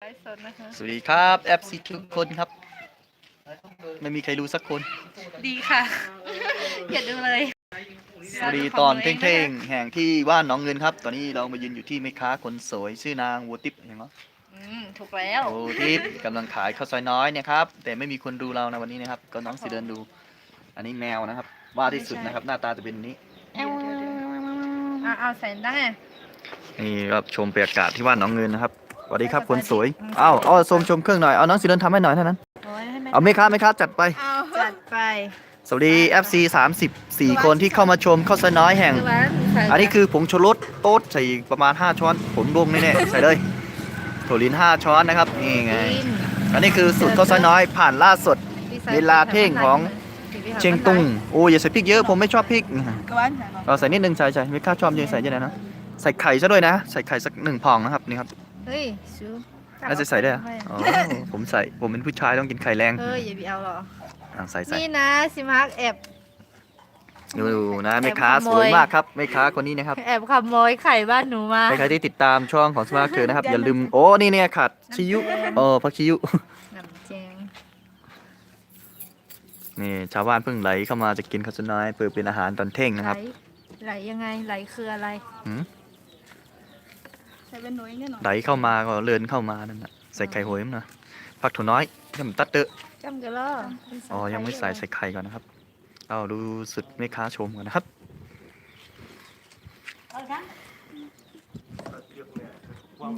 ไลฟ์สดนะคะสวัสดีครับแอปซีทุกคนครับ ไม่มีใครรู้สักคน ดีค่ะ อย่าดูเลยสวัสดีตอนเท่งๆแห่งที่ว่านหน้องเงินครับ ตอนนี้เรามายืนอยู่ที่แม่ค้าคนสวยชื่อนางวัวติบเห็นไหมอืมถูกแล้วโอ้ทิปกำลังขายข้าวซอยน้อยเนะครับ แต่ไม่มีคนดูเรานะวันนี้นะครับ ก็น้องสิเดินดู อันนี้แมวนะครับ ว่าที่สุดนะครับ หน้าตาจะเป็นอย่างนี้เอาเอาใส่ได้นี่ครับชมบรรยากาศที่ว่านหน้องเงินนะครับ สวัสดีครับคนสวยอ้าวเอาชมชมเครื่องหน่อยเอาน้องสิเดินทำให้หน่อยเท่านั้นโอ้ยให้แม่เอาไหม่ค้าไหม่ค้าจัดไป เอาจัดไปสวัสดี FC 34 คนที่เข้ามาชมข้าวซอยน้อยแห่งคือว่าใส่อันนี้คือผงชูรสโต๊ดใส่ประมาณ 5 ช้อนผมลงแน่ๆใส่เลยถั่วลิน 5 ช้อนนะครับนี่ไงกินอันนี้คือสูตรข้าวซอยน้อยผ่านล่าสดเวลาเท่งของ เชียงตุงโอ้อย่าใส่พริกเยอะผมไม่ชอบพริกกวนใส่ก่อนเราใส่นิดนึงใส่ใส่ไม่ค่าชอบเยอะใส่เยอะนะใส่ไข่ซะด้วยนะ ใส่ไข่สักหนึ่งพองนะครับนี่ครับ เฮ้ยชูน่าจะใส่ได้เหรออ๋อผมใส่ ผมเป็นผู้ชายต้องกินไข่แรงเฮ้ยอย่าไปเอาหรออะใส่ใส่นี่นะสิมาร์กแอบดูนะแม่ค้าแอบขสโมยวยมากครับแม่ค้าคนนี้นะครับแอบขโมยไข่บ้านหนูมาใครๆที่ติดตามช่องของสมาร์ทเธอนะครับ อย่าลืมโอ้นี่เนี่ยขาดชิยุเออพักชิยุน้ำแจงนี่ชาวบ้านเพิ่งไหลเข้ามาจะกินข้าวสวยน้อยเปิดเป็นอาหารตอนเท่งนะครับ ไหลไหลยังไงไหลคืออะไรหืมใส่ เป็นหน่วยแน่นอนไหลเข้ามาก็เลือนเข้ามานั่นน่ะใส่ไข่โหยมั้งนะผักถั่วน้อยที่มันตัดเตอะจำกันแล้วอ๋อยังไม่ใส่ใส่ไข่ก่อนนะครับ เอาดูสุดแม่ค้าชมก่อนนะครับ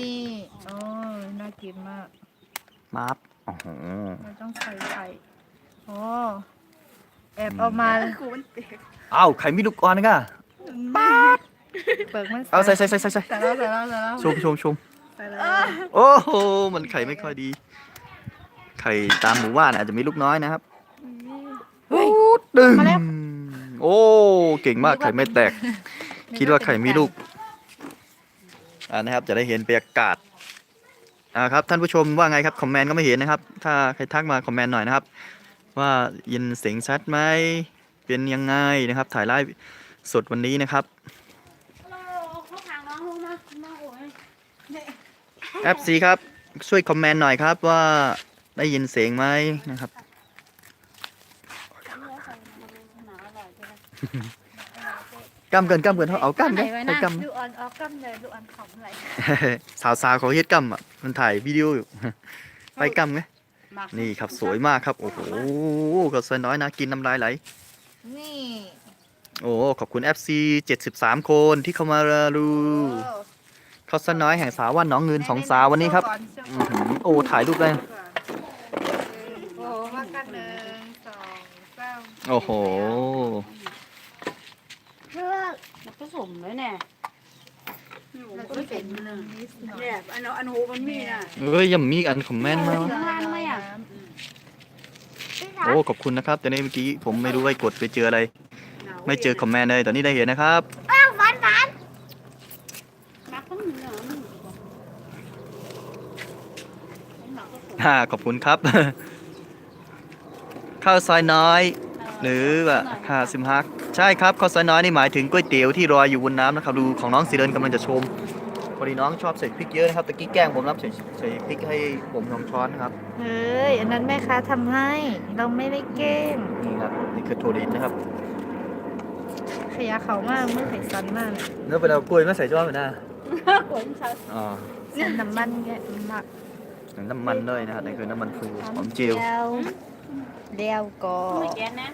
นี่โอ้ยน่ากินมากมาบโอ้โหเราต้องใส่ไข่โอ้แอบเอามาอ้าวไข่มีลูกอ่อนนะก่ะ เปิดมันเอาใส่ใส่ใส่ใส่ใส่ใส่แล้วใส่แล้วใส่แล้วชมชมชมใส่แล้วโอ้โหมันไข่ไม่ค่อยดี ไข่ตามหมู่บ้านอาจจะมีลูกน้อยนะครับเฮ้ยดึงมาแล้วโอ้เก่งมากไข่ไม่แตก คิดว่าไข่มีลูกอ่านะครับ จะได้เห็นบรรยากาศอ่าครับท่านผู้ชมว่าไงครับคอมเมนต์ก็ไม่เห็นนะครับ ถ้าใครทักมาคอมเมนต์หน่อยนะครับ ว่ายินเสียงชัดไหมเป็นยังไงนะครับ ถ่ายไลฟ์สดวันนี้นะครับ แอปซีครับ ช่วยคอมเมนต์หน่อยครับว่าได้ยินเสียงไหมนะครับ กำเกินกำเกินเขาเอากำไหนกันไว้ให้นะกดูออนออกกำเลยดูออนขำอะไรำสาวสาวๆเขาเฮ็ดกำอะมันถ่ายวิดีโออยู่ ไปกำไงนี่ครับสวยมากครับ โอ้โหก็สวยน้อยนะกินน้ำลายไหลนี่โอ้ขอบคุณ FC 73 คนที่เข้ามาดู เขาสน้อยแห่งสาววันหน้องเงินสองสาววันนี้ครับอื้อหือโอ้ถ่ายรูปได้ โอ้มากันหนึ่งสองสามโอ้โหมันผสมเลยเนี่ยเราจะเป็นหนึ่งนิดหน่อยเนี่ยอันอันหูมันมีน่ะเอ้ยยังมีอันคอมเมนต์มาทำงานไหมอะโอ้ขอบคุณนะครับแต่ในเมื่อกี้ผมไม่รู้ว่ากดไปเจออะไร ไม่เจอคอมเมนต์เลยตอนนี้ได้เห็นนะครับ มักต้องมีเนาะมัน ฮ่าขอบคุณครับ ข้าวซอยน้อย หรือว่าห้าสิบฮัก ใช่ครับข้าวซอยน้อยนี่หมายถึงก๋วยเตี๋ยวที่ลอยอยู่บนน้ำนะครับ ดูของน้องสีเดินกำลังจะชมพอดีน้องชอบใส่พริกเยอะนะครับตะกี้แกล้งผมรับใส่ใส่พริกให้ผมสองช้อนนะครับ เฮ้ย อันนั้นแม่ค้าทำให้ เราไม่ได้เก้งนี่ครับนี่คือโทดินนะครับ ขยะเขามากเมื่อไข่ซันมากเนื้อเป็นเอากล้วยไม่ใส่จ้อนไปนะ ขนชัดอ๋อ ซันน้ำมันแกมากน้ำมันด้วยนะครับนี่คือน้ำมันฟูหอมเจียวแล้วแล้วก็ไม่แกนนะ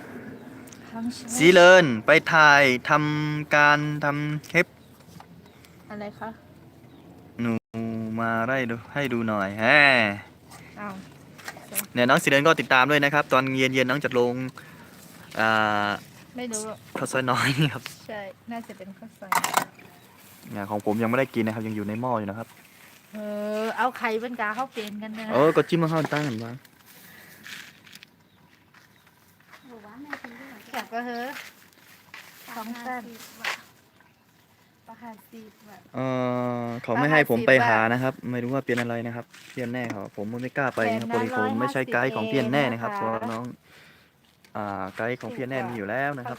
สีเลินไปถ่ายทำการทำคลิปอะไรคะหนูมาไล่ดูให้ดูหน่อยแฮอ้าวเนี่ยน้องสีเลินก็ติดตามด้วยนะครับ ตอนเย็นๆน้องจะลงอ่าไม่รู้หรอกข้าวซอยน้อยนี่ครับใช่น่าจะเป็นข้าวซอยเนี่ยของผมยังไม่ได้กินนะครับยังอยู่ในหม้ออยู่นะครับเออ เอาไข่บนกาเข้าเปลี่ยนกันนะเออก็จิ้มมาข้าวตั้งกันบ้างแกะก็เฮ้อสองสั้นประหารสีบาทเออเขาไม่ให้ผมไปหานะครับ ไม่รู้ว่าเป็นอะไรนะครับเพี้ยนแน่เขาผมไม่กล้าไปนะครับพอดีผมไม่ใช่ไกด์ของเพี้ยนแน่นะครับเพราะว่าน้อง อ่าไกด์ของเพี้ยนแน่มีอยู่แล้วนะครับ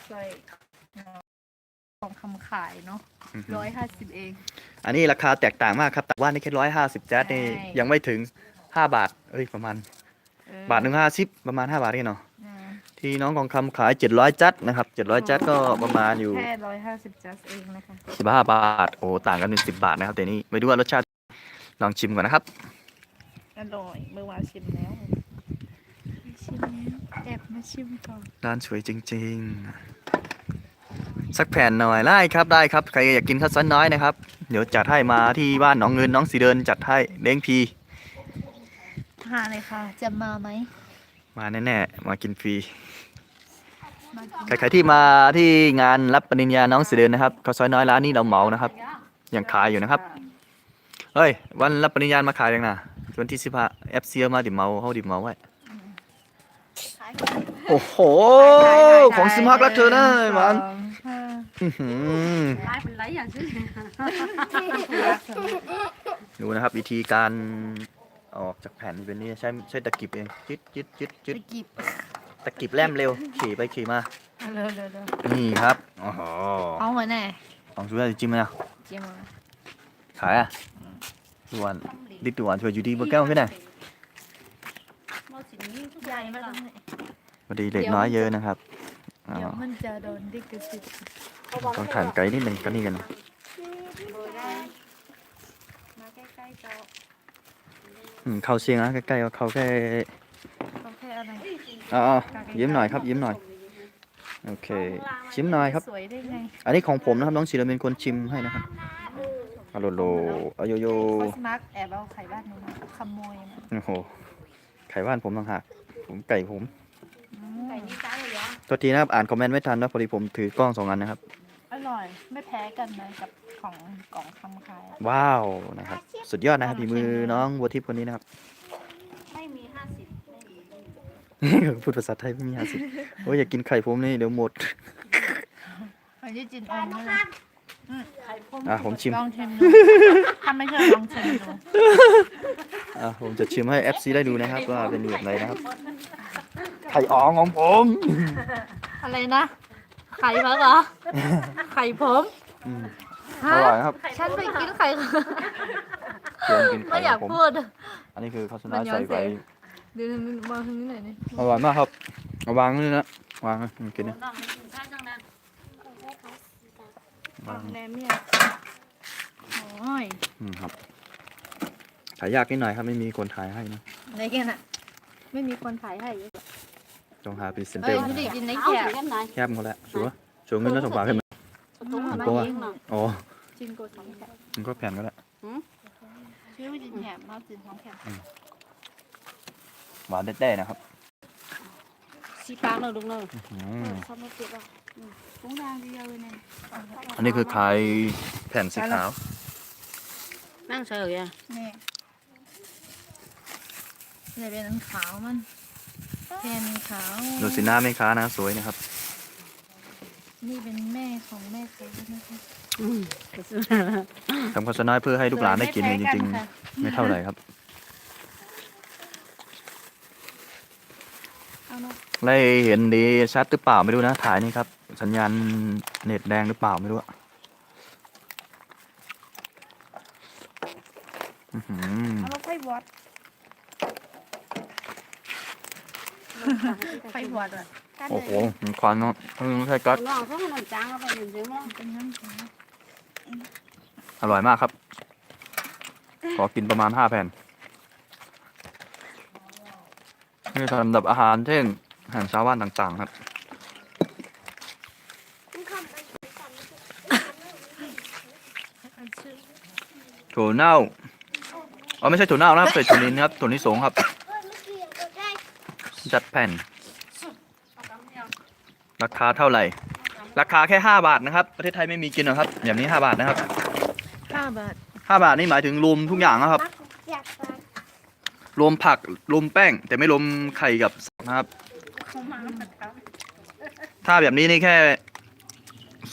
ข้าวซอยของคำขายเนาะอือฮึร้อยห้าสิบเอง อันนี้ราคาแตกต่างมากครับ แต่ว่านี่แค่ร้อยห้าสิบจัดนี่ใช่ ยังไม่ถึงห้าบาท เอ้ยประมาณ เออบาทหนึ่งห้าสิบประมาณห้าบาทนี่เนาะอืมที่น้องกองคำขายเจ็ดร้อยจัดนะครับเจ็ดร้อยจัดก็ประมาณอยู่แค่ร้อยห้าสิบจัสเองนะคะ สิบห้าบาท โอ้ต่างกันเป็นสิบบาทนะครับแต่นี่ไม่รู้ว่ารสชาติลองชิมก่อนนะครับ อร่อยเมื่อวานชิมแล้วชิมแล้วแอบมาชิมก่อนร้านสวยจริงๆ สักแผ่นหน่อยได้ครับได้ครับใครอยากกินข้าวซอยน้อยนะครับ เดี๋ยวจัดให้มาที่บ้านหนองเงินน้องสีเดินจัดให้เล้งพีหาเลยค่ะ จะมาไหมมาแน่ๆมากินฟรีมากินใครๆที่มาที่งานรับปริญญาน้องสีเดินนะครับข้าวซอยน้อยร้านนี้เราเหมานะครับยังขายอยู่นะครับเฮ้ยวันรับปริญญามาขายยังนะวันที่สิบห้าแอปเซียมาดิเมาเขาดิเมาไว้โอ้โหของซิมฮักรักเธอนะไอ้หวานสองห้า อื้อหือไล่เป็นไรอย่างชื่อดูนะครับวิธีการออกจากแผ่นเป็นนี่ใช้ใช้ตะกิบเองจิดจิดจิดจิดไปกิบตะกิบแล่มเร็ว ขี่ไปขี่มาเอาเร็วเร็วเร็วนี่ครับโอ้โหเอาหัวแน่ลองช่วยจิ้มไหมนะเจียมมาขายอะด่วนดิดด่วนช่วยอยู่ดีเบอร์แก้วขึ้นหน่อยใหญ่มากเลยพอดีเด็กน้อยเยอะนะครับอ๋อเดี๋ยวมันจะโดนดิกสิทธิ์ ต้องถ่านไกลนิดหนึ่งก็นี่กันมาใกล้ๆเจ้าอืมเข้าเชียงนะใกล้ๆเอาเข้าแค่เขาแค่อะไรอ๋อยิ้มหน่อยครับยิ้มหน่อยโอเค ชิมหน่อยครับสวยได้ไงอันนี้ของผมนะครับน้องศิลป์เป็นคนชิมให้นะครับอโลโลอโยโยคอสมาร์กแอบเอาไข่บ้านนี้มาขโมยมาโอ้โหไข่ว่านผมต่างหากผมไก่ผมอืมไก่นี่จ้าเลยเหรอตัวทีนะครับอ่านคอมเมนต์ไม่ทันนะพอดีผมถือกล้องสองอันนะครับอ ร่อย ไม่แพ้กันเลยกับของกล่องคำขายอะว้าวนะครับ สุดยอดนะครับฝีมือน้องบัวทิพย์คนนี้นะครับ ไม่มีห้าสิบไม่มีพูดภาษาไทยไม่มีอาสิโอ้ยอยากกินไข่ผมนี่เดี๋ยวหมดอันนี้จินอมนั่นแหละไข่พมอะผมชิมลองชิมดูถ้าไม่เชื่อลองชิมดูอะผมจะชิมให้ FC ได้ดูนะครับว่าเป็นแบบไหนนะครับ ไข่อ๋องของผม อะไรนะ ไข่พักเหรอ ไข่ผมอืมฮะอร่อยนะครับฉันไปกินไข่เชิญกินไม่ไข่อยาขกองผม พูด อันนี้คือข้าวสมันานย้อนใส่ไปแสงเดี๋ยวมาทางนี้หน่อยนี่อร่อยมากครับเอาวางนี่นะวางนะกินนะน้องมันกินข้าวจังนะวางแหนมเนี่ยโอ้ยอืมครับถ่ายยากนิดหน่อยครับไม่มีคนถ่ายให้นะ ไหนกันอะ ไม่มีคนถ่ายให้ ต้องหาพรีเซนเตเอ้อยร์ไม่ได้กินในเอาแกะถึงกันไหนแคบหมดแล้วชัวร์ชัวร์เงินแล้วส่งฝากให้มันตุ้งอืมมาตัวเองเนาะอ๋อจินกดสองแกะมันก็แผ่นก็แล้วชื่อว่าจินแกะมาจินสองแกะหวานแต้ๆนะครับสีปากเนาะลุงเนาะอืมชอบไม่ติดอะตุ้งดางเดียวเลยเนี่ยอันนี้คือขายแผ่นสีขาว นั่งเฉยอะนี่เนี่ยเป็นอันขาวมัน แทนขาวดูสีหน้าแม่ค้านะสวยนะครับ นี่เป็นแม่ของแม่ค้านะคะอืมทำโฆษณาเพื่อให้ลูกหลานได้กินสวยจไม่แพ้ริงกันค่ะๆไม่เท่าไหร่ครับ เอาเนาะได้เห็นดีชัดหรือเปล่าไม่รู้นะ ถ่ายนี่ครับ สัญญาณเน็ตแดงหรือเปล่าไม่รู้อะอื้อหือ เอามาไฟวอด ไฟวอดอะโอ้โหมันควันเนาะเออไม่ใช่ก๊อตน้องเขาขนมจางเอาไปหนึ่งเดียวมั้งเป็นน้ำแข็งอร่อยมากครับ ขอกินประมาณห้าแผ่น นี่สำหรับอาหารเช่นอาหารชาวบ้านต่างๆครับอันชื่อถั่วเน่าอ๋อไม่ใช่ถั่วเน่านะครับใส่ถั่วลินครับถั่วลิสงครับ จัดแผ่น ราคาเท่าไหร่ ราคาแค่ห้าบาทนะครับ ประเทศไทยไม่มีกินหรอกครับแบบนี้ห้าบาทนะครับห้าบาทห้าบาทนี่หมายถึงรวมทุกอย่างนะครับ รวมผักรวมแป้ง แต่ไม่รวมไข่กับสับนะครับ ถ้าแบบนี้นี่แค่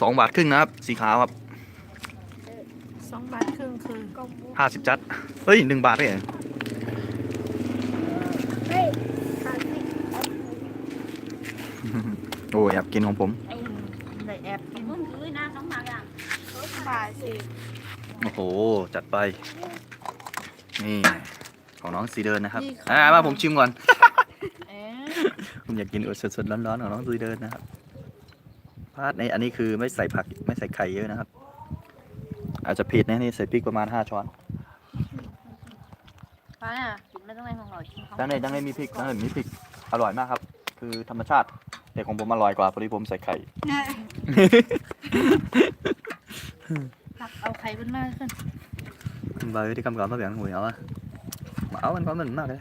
สองบาทครึ่งนะครับ สีขาวครับสองบาทครึ่งคือห้าสิบจัด เฮ้ยหนึ่งบาทได้เหรอ โอ้ยแอบกินของผม ได้แอบกินมึงคือหน้าน้องมาแกผ่าสิบโอ้โห จัดไป นี่ ของน้องซีเดินนะครับ อ่า มาผมชิมก่อน เอ๊ะผมอยากกินสดๆร้อนๆของน้องซีเดินนะครับพาดในอันนี้คือไม่ใส่ผักไม่ใส่ไข่เยอะนะครับ อาจจะเผ็ดนะนี่ใส่พริกประมาณ 5 ช้อนป้าน่ะกินไม่ต้องในของเรากินเขาด้านในด้านในมีพริกด้านในมีพริก อร่อยมากครับ คือธรรมชาติ แต่ของผมอร่อยกว่าพอดีผมใส่ไข่ ผักเอาไข่ขึ้นมากขึ้น Bởi đi cầm gạo nó bị ăn mùi ảo á Mà áo anh có mình mắc đấy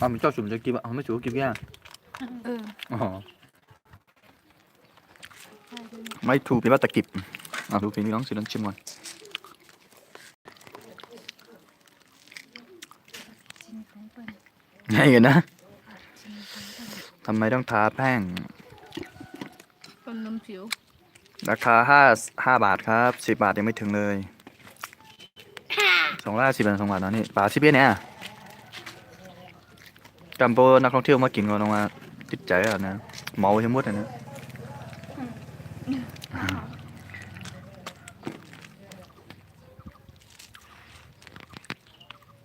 À mình cho sủm cho kim ạ, không mấy chú kim kia เออ Ồ Mấy thu bị bắt ta kịp À thu phí đi nóng xin đánh chim rồi ชิ้นของเปิ้ล Ngay rồi đó Thầm mày đang thả phang คนนมผิว ราคาห้าห้าบาทครับสิบบาทยังไม่ถึงเลยสองร้อยสิบบาทสองบาทเนาะนี่ปลาชิเปี้ยเนี่ยกัมโปนักท่องเที่ยวมากินก็ต้องมาติดใจอะนะเมาทั้งหมดเลยนะ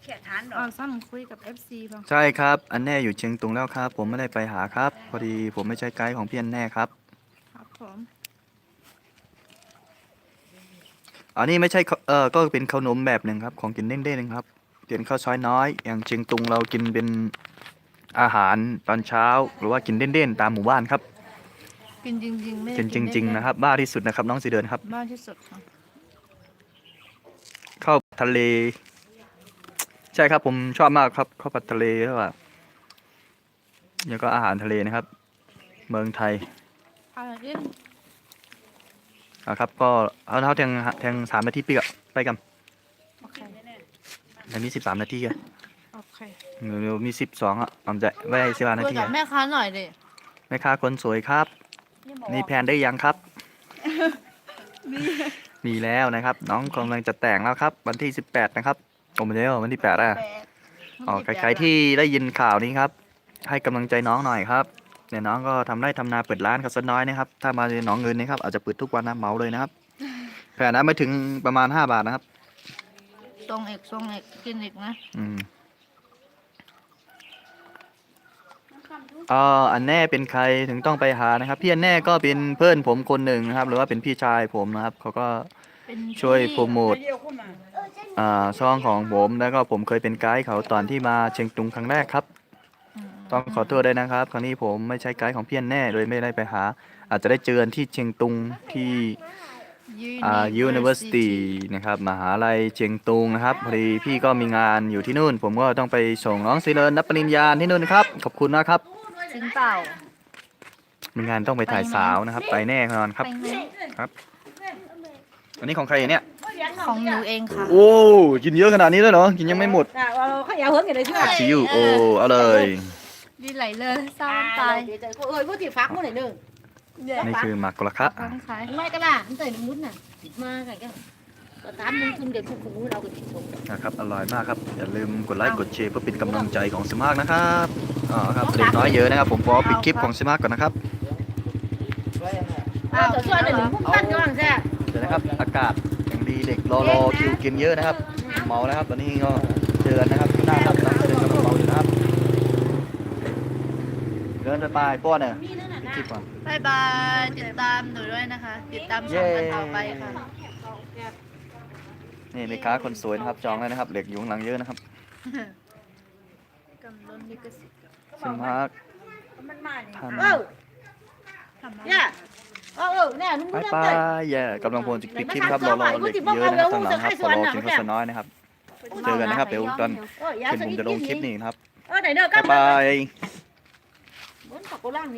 เขียทานดอเอากซ้ำคุยกับ FC บ้างใช่ครับ อันแน่อยู่เชียงตุงแล้วครับ ผมไม่ได้ไปหาครับ พอดีผมไม่ใช่ไกด์ของพี่อันแน่ครับ ครับผมอันนี้ไม่ใช่ข้าวเออก็เป็นขนมแบบหนึ่งครับ ของกินเด้งๆนะครับเป็นข้าวซอยน้อย อย่างเชียงตุงเรากินเป็นอาหารตอนเช้า หรือว่ากินเด้นๆตามหมู่บ้านครับกินจริงๆไม่ได้กินจริง ๆ นะครับ บ้าที่สุดนะครับน้องสีเดือนครับ บ้านที่สุดค่ะข้าวทะเล ใช่ครับผมชอบมากครับข้าวผัดทะเลแล้วอะแล้วก็อาหารทะเลนะครับ เมืองไทยอะไรเล่นอะครับ ก็เอาเท่าแทงแทงสามนาทีปีกอะไปกันโอเคอันนี้สิบสามนาทีอะโอเคเดี๋ยวมีสิบสองอะผมจะไว้สิบนาคุยทีกับอะแม่ค้าหน่อยดิแม่ค้าคนสวยครับ มีแผนได้ยังครับ มีแล้วนะครับ น้องกำลังจะแต่งแล้วครับ วันที่สิบแปดนะครับ ผมเดียววันที่แปดอะแปดอ๋อใครๆที่ได้ยินข่าวนี้ครับ ให้กำลังใจน้องหน่อยครับเนี่ยน้องก็ทำไร่ทำนาเปิดร้านกับสักน้อยนะครับถ้ามาในหนองเงินนะครับอาจจะเปิดทุกวันนะเหมาเลยนะครับแผ่นนั้นไม่ถึงประมาณ5บาทนะครับ ทรงเอกทรงเอกกินอีกนะอืมอ่าอันแน่เป็นใครถึงต้องไปหานะครับ พี่อันแน่ก็เป็นเพื่อนผมคนหนึ่งนะครับ หรือว่าเป็นพี่ชายผมนะครับเขาก็เป็นช่วยพี่โปรโมทอ่า ช่องของผมแล้วก็ผมเคยเป็นไกด์เขาตอนที่มาเชียงตุงครั้งแรกครับมต้องขอโทษด้วยนะครับ ครั้งนี้ผมไม่ใช่ไกด์ของพี่อันแน่โดยไม่ได้ไปหา อาจจะได้เจอกันที่เชียงตุงที่อ่า University นะครับมหาลัยเชียงตุงนะครับพอดีพี่ก็มีงานอยู่ที่นู่น ผมก็ต้องไปส่งน้องซีเลนรับปริญญาที่นู่นครับ ขอบคุณนะครับจริงเปล่ามีงานต้องไปถ่ายสาวนะครับ ไปแน่นอนครับไปไหมอันนี้ของใครเนี่ย ของหนูเองค่ะ โอ้กินเยอะขนาดนี้เลยเหรอกินยังไม่หมดอะเอาข้าวเหนียวเฮิร์กอย่างไรช่วยชิวโอ้เอาเลยดีไหลเลยเศร้าตายเดี๋ยวจะเอ้ยพูดที่ฟักมื้อไหนหนึ่งนี่คือหมักกะละคะต้องขายไม่ก็ล่ะมันใส่น้ำมุดน่ะมาไงก็ก็ตามมึงทุนเด็กทุกคนเราก็ติดชมนะครับอร่อยมากครับอย่าลืมกดไลค์กดแชร์เพื่อเป็นกำลังใจของสมาร์กนะครับอ๋อครับเด็กน้อยเยอะนะครับผมขอปิดคลิปของสมาร์กก่อนนะครับอ้าวจะช่วยหนึ่งพุ่งตั้นก่อนแซ่เดี๋ยวนะครับอากาศอย่าง ดีเด็กรอรอคิวกินเยอะนะครับ เมาแล้วครับ ตอนนี้ก็เจอกันนะครับที่หน้าครับน้องเดินกำลังเมาอยู่นะครับเดินไปไปป้อนเนี่ยปิดคลิปก่อนบายบายติดตามหนูด้วยนะคะ ติดตามช่องกันต่อไปค่ะ นี่แม่ค้าคนสวยนะครับ จองแล้วนะครับเหล็กอยู่ข้างหลังเยอะนะครับกำลังลิขสิทธิ์สมาร์กมันมาทำเออทำมาเนี่ย เออเออเนี่ยนุ่มไปๆไปเลย แย่กำลังพลจะปิดคลิปครับรอรอเหล็กเยอะนะครับข้างหลังครับขอรอกินข้าวสารน้อยนะครับ เจอกันนะครับ เดี๋ยวตอนเออยาที่ผมจะลงคลิปนี้นะครับ เออไหนเด้อบ๊ายบายบนตะโกล่างนี้